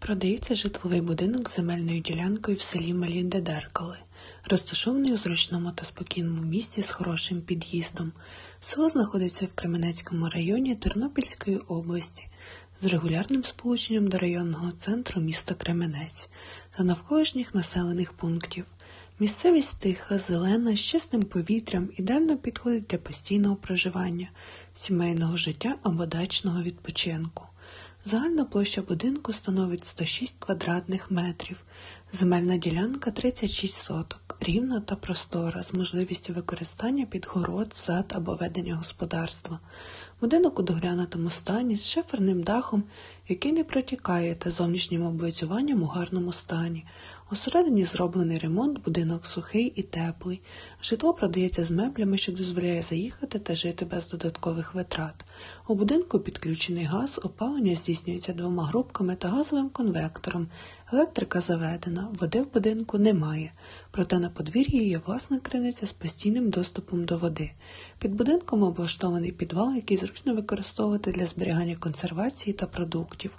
Продається житловий будинок з земельною ділянкою в селі Малі Дедеркали, розташований у зручному та спокійному місті з хорошим під'їздом. Село знаходиться в Кременецькому районі Тернопільської області з регулярним сполученням до районного центру міста Кременець та навколишніх населених пунктів. Місцевість тиха, зелена, з чистим повітрям ідеально підходить для постійного проживання, сімейного життя або дачного відпочинку. Загальна площа будинку становить 106 квадратних метрів, земельна ділянка 36 соток, рівна та простора з можливістю використання під город, сад або ведення господарства. Будинок у доглянутому стані з шиферним дахом, який не протікає та зовнішнім облицюванням у гарному стані. Усередині зроблений ремонт, будинок сухий і теплий. Житло продається з меблями, що дозволяє заїхати та жити без додаткових витрат. У будинку підключений газ, опалення здійснюється двома грубками та газовим конвектором. Електрика заведена, води в будинку немає. Проте на подвір'ї є власна криниця з постійним доступом до води. Під будинком облаштований підвал, який зручно використовувати для зберігання консервації та продуктів.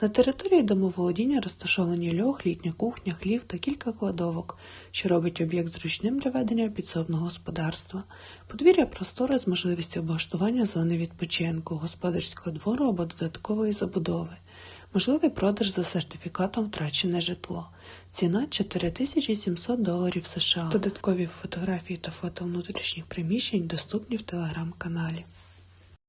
На території домоволодіння розташовані льох, літня кухня, хлів та кілька кладовок, що робить об'єкт зручним для ведення підсобного господарства. Подвір'я просторе з можливістю облаштування зони відпочинку, господарського двору або додаткової забудови. Можливий продаж за сертифікатом втрачене житло. Ціна 4700 доларів США. Додаткові фотографії та фото внутрішніх приміщень доступні в телеграм-каналі.